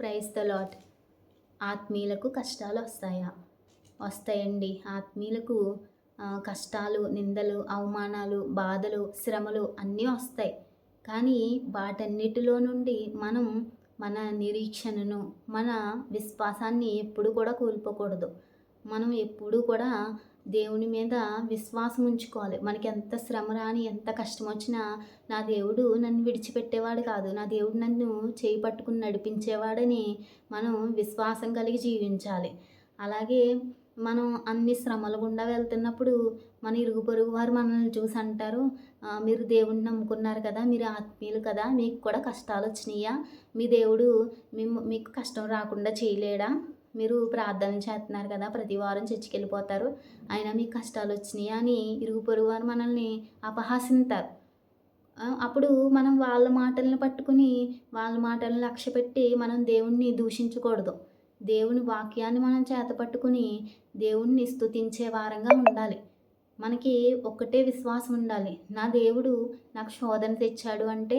Praise the lot ఆత్మీయులకు కష్టాలు వస్తాయా? వస్తాయండి. ఆత్మీయులకు కష్టాలు నిందలు అవమానాలు బాధలు శ్రమలు అన్నీ వస్తాయి. కానీ వాటన్నిటిలో నుండి మనం మన నిరీక్షణను మన విశ్వాసాన్ని ఎప్పుడు కూడా కోల్పోకూడదు. మనం ఎప్పుడూ కూడా దేవుని మీద విశ్వాసం ఉంచుకోవాలి. మనకి ఎంత శ్రమ రాని ఎంత కష్టం వచ్చినా నా దేవుడు నన్ను విడిచిపెట్టేవాడు కాదు. నా దేవుడు నన్ను చేయి పట్టుకుని నడిపించేవాడని మనం విశ్వాసం కలిగి జీవించాలి. అలాగే మనం అన్ని శ్రమల గుండా వెళ్తున్నప్పుడు మన ఇరుగు పొరుగు వారు మనల్ని చూసి అంటారు మీరు దేవుడిని నమ్ముకున్నారు కదా మీరు ఆత్మీయులు కదా మీకు కూడా కష్టాలు వచ్చినాయా? మీ దేవుడు మేము మీకు కష్టం రాకుండా చేయలేడా? మీరు ప్రార్థన చేస్తున్నారు కదా ప్రతి వారం చర్చికి వెళ్ళిపోతారు అయినా మీకు కష్టాలు వచ్చినాయి అని ఇరుగు పొరుగు వారు మనల్ని అపహాసిస్తారు అప్పుడు మనం వాళ్ళ మాటలను పట్టుకుని వాళ్ళ మాటలను లక్ష్య పెట్టి మనం దేవుణ్ణి దూషించకూడదు. దేవుని వాక్యాన్ని మనం చేతపట్టుకుని దేవుణ్ణి స్తుతించే వారంగా ఉండాలి. మనకి ఒక్కటే విశ్వాసం ఉండాలి. నా దేవుడు నాకు శోధన తెచ్చాడు అంటే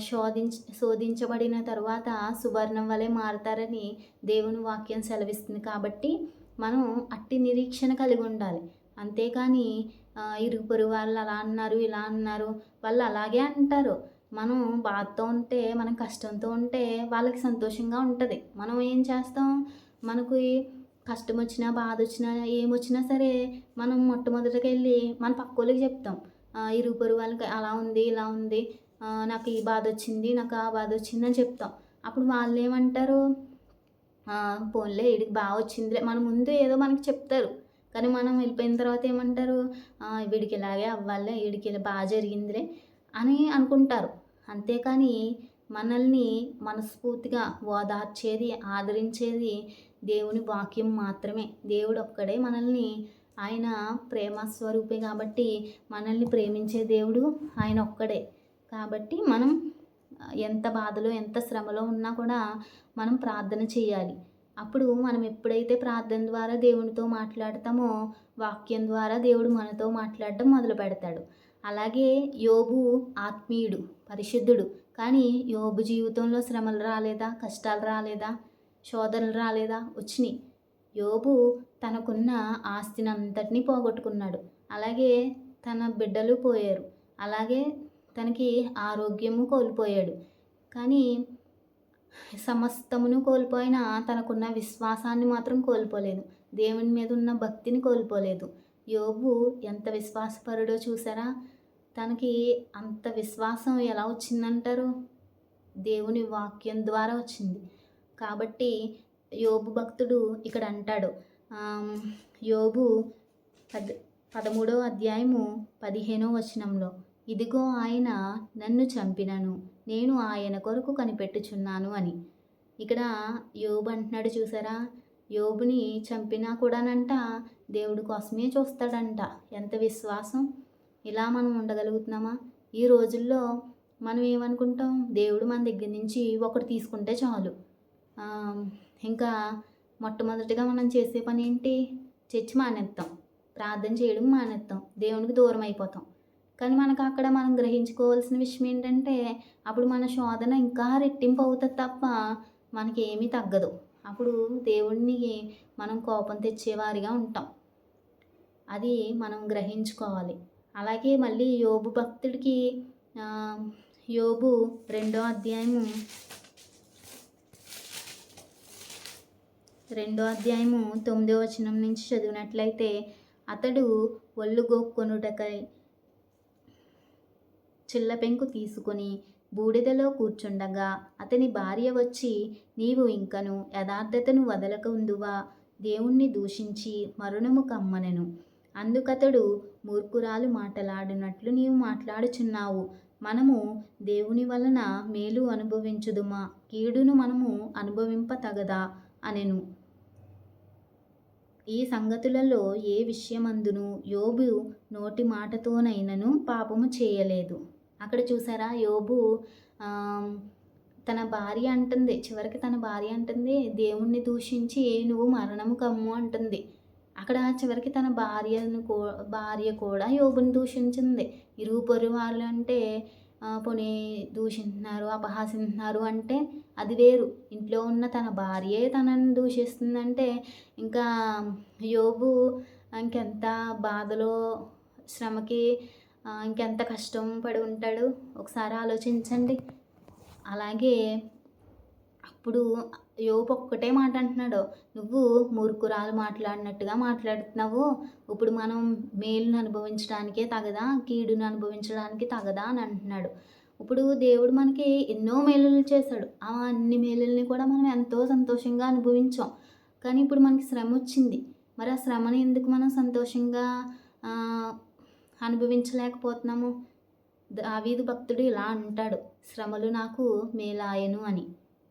శోధించ శోధించబడిన తర్వాత సువర్ణం వలె మారతారని దేవుని వాక్యం సెలవిస్తుంది కాబట్టి మనం అట్టి నిరీక్షణ కలిగి ఉండాలి. అంతేకాని ఇరుగు పొరుగు వాళ్ళు అలా అన్నారు ఇలా అన్నారు వాళ్ళు అలాగే అంటారు. మనం బాధతో ఉంటే మనం కష్టంతో ఉంటే వాళ్ళకి సంతోషంగా ఉంటుంది. మనం ఏం చేస్తాం? మనకు కష్టం వచ్చినా బాధ వచ్చినా ఏమొచ్చినా సరే మనం మొట్టమొదటికి వెళ్ళి మన పక్కోళ్ళకి చెప్తాం. ఇరుగు పొరుగు వాళ్ళకి అలా ఉంది ఇలా ఉంది. నాకు ఈ బాధ వచ్చింది నాకు ఆ బాధ వచ్చింది అని చెప్తాం. అప్పుడు వాళ్ళు ఏమంటారు? పోన్లే వీడికి బాగా వచ్చిందిలే. మన ముందు ఏదో మనకి చెప్తారు. కానీ మనం వెళ్ళిపోయిన తర్వాత ఏమంటారు? వీడికి ఇలాగే అవ్వాలే వీడికి ఇలా బాగా జరిగిందిలే అని అనుకుంటారు. అంతేకాని మనల్ని మనస్ఫూర్తిగా ఓదార్చేది ఆదరించేది దేవుని వాక్యం మాత్రమే. దేవుడు ఒక్కడే మనల్ని ఆయన ప్రేమ స్వరూపే కాబట్టి మనల్ని ప్రేమించే దేవుడు ఆయన ఒక్కడే. కాబట్టి మనం ఎంత బాధలో ఎంత శ్రమలో ఉన్నా కూడా మనం ప్రార్థన చేయాలి. అప్పుడు మనం ఎప్పుడైతే ప్రార్థన ద్వారా దేవునితో మాట్లాడతామో వాక్యం ద్వారా దేవుడు మనతో మాట్లాడటం మొదలు పెడతాడు. అలాగే యోబు ఆత్మీయుడు పరిశుద్ధుడు. కానీ యోబు జీవితంలో శ్రమలు రాలేదా? కష్టాలు రాలేదా? శోధనలు రాలేదా? వచ్చినాయి. యోబు తనకున్న ఆస్తిని అంతటినీ పోగొట్టుకున్నాడు. అలాగే తన బిడ్డలు పోయారు. అలాగే తనకి ఆరోగ్యము కోల్పోయాడు. కానీ సమస్తమును కోల్పోయినా తనకున్న విశ్వాసాన్ని మాత్రం కోల్పోలేదు. దేవుని మీద ఉన్న భక్తిని కోల్పోలేదు. యోబు ఎంత విశ్వాసపరుడో చూసారా? తనకి అంత విశ్వాసం ఎలా వచ్చిందంటారు? దేవుని వాక్యం ద్వారా వచ్చింది. కాబట్టి యోబు భక్తుడు ఇక్కడ అంటాడు. యోబు పద్ పదమూడవ అధ్యాయము పదిహేనో వచనంలో ఇదిగో ఆయన నన్ను చంపినను నేను ఆయన కొరకు కనిపెట్టుచున్నాను అని. ఇక్కడ యోబు అంటున్నాడు చూసారా? యోబుని చంపినా కూడానంట దేవుడి కోసమే చూస్తాడంట. ఎంత విశ్వాసం! ఇలా మనం ఉండగలుగుతున్నామా? ఈ రోజుల్లో మనం ఏమనుకుంటాం? దేవుడు మన దగ్గర నుంచి ఒకటి తీసుకుంటే చాలు. ఇంకా మొట్టమొదటిగా మనం చేసే పని ఏంటి? చర్చి మానేస్తాం ప్రార్థన చేయడం మానేస్తాం దేవునికి దూరం అయిపోతాం. కానీ మనకు అక్కడ మనం గ్రహించుకోవాల్సిన విషయం ఏంటంటే అప్పుడు మన శోధన ఇంకా రెట్టింపు అవుతుంది తప్ప మనకి ఏమీ తగ్గదు. అప్పుడు దేవుడిని మనం కోపం తెచ్చేవారిగా ఉంటాం. అది మనం గ్రహించుకోవాలి. అలాగే మళ్ళీ యోబు భక్తుడికి యోబు రెండో అధ్యాయము రెండో అధ్యాయము తొమ్మిదో వచనం నుంచి చదివినట్లయితే అతడు ఒళ్ళు గోక్కొనుటకై చిల్లపెంకు తీసుకొని బూడిదలో కూర్చుండగా అతని భార్య వచ్చి నీవు ఇంకను యథార్థతను వదలకుందువా దేవుణ్ణి దూషించి మరణము కమ్మనెను. అందుకతడు మూర్ఖురాలు మాటలాడినట్లు నీవు మాట్లాడుచున్నావు. మనము దేవుని వలన మేలు అనుభవించుదుమా? కీడును మనము అనుభవింప తగదా అనెను. ఈ సంగతులలో ఏ విషయమందును యోబు నోటి మాటతోనైనను పాపము చేయలేదు. అక్కడ చూసారా? యోబు తన భార్య అంటుంది చివరికి తన భార్య అంటుంది దేవుణ్ణి దూషించి నువ్వు మరణము కమ్ము అంటుంది. అక్కడ చివరికి తన భార్యను కూ భార్య కూడా యోబుని దూషించింది. ఇరుగు పొరుగు వాళ్ళు అంటే పోనీ దూషిస్తున్నారు అపహాసిస్తున్నారు అంటే అది వేరు. ఇంట్లో ఉన్న తన భార్యే తనని దూషిస్తుందంటే ఇంకా యోబు ఇంకెంత బాధలో శ్రమకి ఇంకెంత కష్టం పడి ఉంటాడు? ఒకసారి ఆలోచించండి. అలాగే అప్పుడు యోపు ఒక్కటే మాట అంటున్నాడు. నువ్వు మూర్ఖురాలు మాట్లాడినట్టుగా మాట్లాడుతున్నావు. ఇప్పుడు మనం మేలును అనుభవించడానికే తగదా కీడును అనుభవించడానికి తగదా అని అంటున్నాడు. ఇప్పుడు దేవుడు మనకి ఎన్నో మేలులు చేశాడు. ఆ అన్ని మేలుల్ని కూడా మనం ఎంతో సంతోషంగా అనుభవించాం. కానీ ఇప్పుడు మనకి శ్రమ వచ్చింది. మరి ఆ శ్రమని ఎందుకు మనం సంతోషంగా అనుభవించలేకపోతున్నాము. దావీదు భక్తుడు ఇలా అంటాడు శ్రమలు నాకు మేలాయను అని.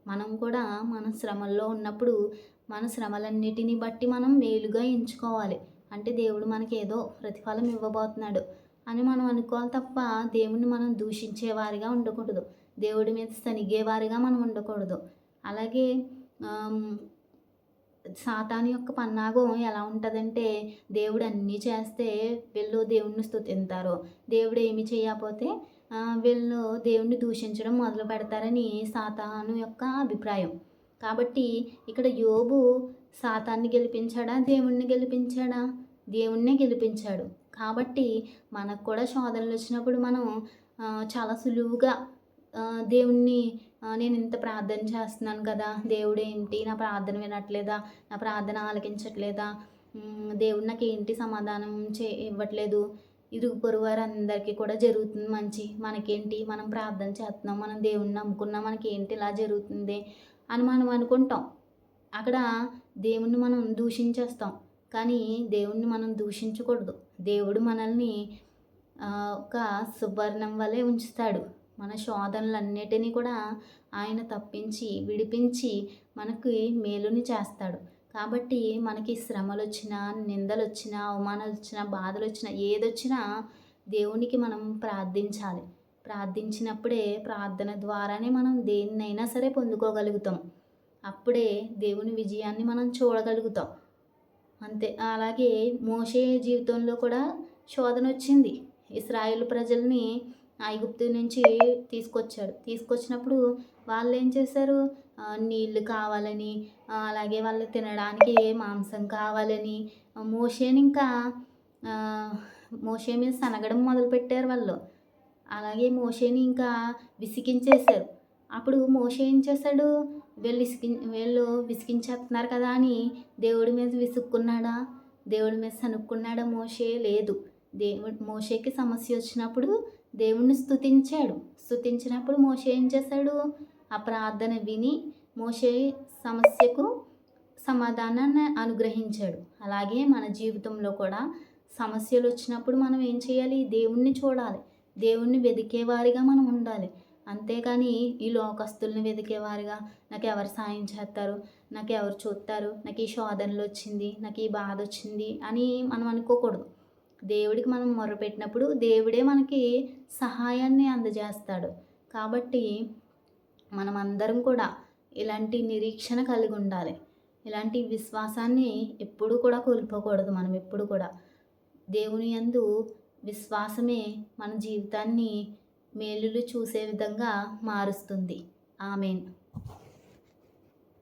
మనం కూడా మన శ్రమల్లో ఉన్నప్పుడు మన శ్రమలన్నిటిని బట్టి మనం మేలుగా ఎంచుకోవాలి. అంటే దేవుడు మనకి ఏదో ప్రతిఫలం ఇవ్వబోతున్నాడు అని మనం అనుకోవాలి తప్ప దేవుడిని మనం దూషించేవారిగా ఉండకూడదు. దేవుడి మీద సనిగేవారిగా మనం ఉండకూడదు. అలాగే సాతాను యొక్క పన్నాగం ఎలా ఉంటుందంటే దేవుడు అన్నీ చేస్తే వీళ్ళు దేవుణ్ణి స్థుతింతారు దేవుడు ఏమి చేయకపోతే వీళ్ళు దేవుణ్ణి దూషించడం మొదలు పెడతారని సాతాను యొక్క అభిప్రాయం. కాబట్టి ఇక్కడ యోబు సాతాన్ని గెలిపించాడా దేవుణ్ణి గెలిపించాడా? దేవుణ్ణే గెలిపించాడు. కాబట్టి మనకు కూడా శోధనలు వచ్చినప్పుడు మనం చాలా సులువుగా దేవుణ్ణి నేను ఇంత ప్రార్థన చేస్తున్నాను కదా దేవుడు ఏంటి? నా ప్రార్థన వినట్లేదా? నా ప్రార్థన ఆలకించట్లేదా? దేవుడు నాకు ఏంటి సమాధానం చే ఇవ్వట్లేదు? ఇరుగు పొరుగు వారందరికీ కూడా జరుగుతుంది మంచి. మనకేంటి? మనం ప్రార్థన చేస్తున్నాం మనం దేవుణ్ణి నమ్ముకున్నాం మనకి ఏంటి ఇలా జరుగుతుంది అని మనం అనుకుంటాం. అక్కడ దేవుణ్ణి మనం దూషించేస్తాం. కానీ దేవుణ్ణి మనం దూషించకూడదు. దేవుడు మనల్ని ఒక సువర్ణం వలె ఉంచుతాడు. మన శోధనలన్నిటినీ కూడా ఆయన తప్పించి విడిపించి మనకి మేలుని చేస్తాడు. కాబట్టి మనకి శ్రమలు వచ్చినా నిందలు వచ్చినా అవమానాలు వచ్చినా బాధలు వచ్చినా ఏదొచ్చినా దేవునికి మనం ప్రార్థించాలి. ప్రార్థించినప్పుడే ప్రార్థన ద్వారానే మనం దేన్నైనా సరే పొందుకోగలుగుతాం. అప్పుడే దేవుని విజయాన్ని మనం చూడగలుగుతాం. అంతే. అలాగే మోసే జీవితంలో కూడా శోధన వచ్చింది ఇస్రాయేల్ ప్రజల్ని ఐగుప్తు నుంచి తీసుకొచ్చాడు. తీసుకొచ్చినప్పుడు వాళ్ళు ఏం చేశారు నీళ్ళు కావాలని అలాగే వాళ్ళు తినడానికి మాంసం కావాలని మోషేని ఇంకా మోషే మీద సనగడం మొదలుపెట్టారు వాళ్ళు. అలాగే మోషేని ఇంకా విసిగించేశారు. అప్పుడు మోషే ఏం చేశాడు? వీళ్ళు విసిగి వీళ్ళు విసిగించేస్తున్నారు కదా అని దేవుడి మీద విసుక్కున్నాడా? దేవుడి మీద సనుక్కున్నాడా మోషే? లేదు. దేవుడు మోషేకి సమస్య వచ్చినప్పుడు దేవుణ్ణి స్థుతించాడు స్థుతించినప్పుడు మోషే ఏం చేశాడు? ఆ ప్రార్థన విని మోషే సమస్యకు సమాధానాన్ని అనుగ్రహించాడు. అలాగే మన జీవితంలో కూడా సమస్యలు వచ్చినప్పుడు మనం ఏం చేయాలి? దేవుణ్ణి చూడాలి. దేవుణ్ణి వెతికేవారిగా మనం ఉండాలి. అంతేకాని ఈ లోకస్తుల్ని వెతికేవారుగా నాకు ఎవరు సాయం చేస్తారు? నాకు ఎవరు చూస్తారు? నాకు ఈ శోధనలు వచ్చింది నాకు ఈ బాధ వచ్చింది అని మనం అనుకోకూడదు. దేవుడికి మనం మొరపెట్టినప్పుడు దేవుడే మనకి సహాయాన్ని అందజేస్తాడు. కాబట్టి మనం అందరం కూడా ఇలాంటి నిరీక్షణ కలిగి ఉండాలి. ఇలాంటి విశ్వాసాన్ని ఎప్పుడూ కూడా కోల్పోకూడదు మనం ఎప్పుడు కూడా. దేవుని యందు విశ్వాసమే మన జీవితాన్ని మేలులు చూసే విధంగా మారుస్తుంది. ఆమెన్.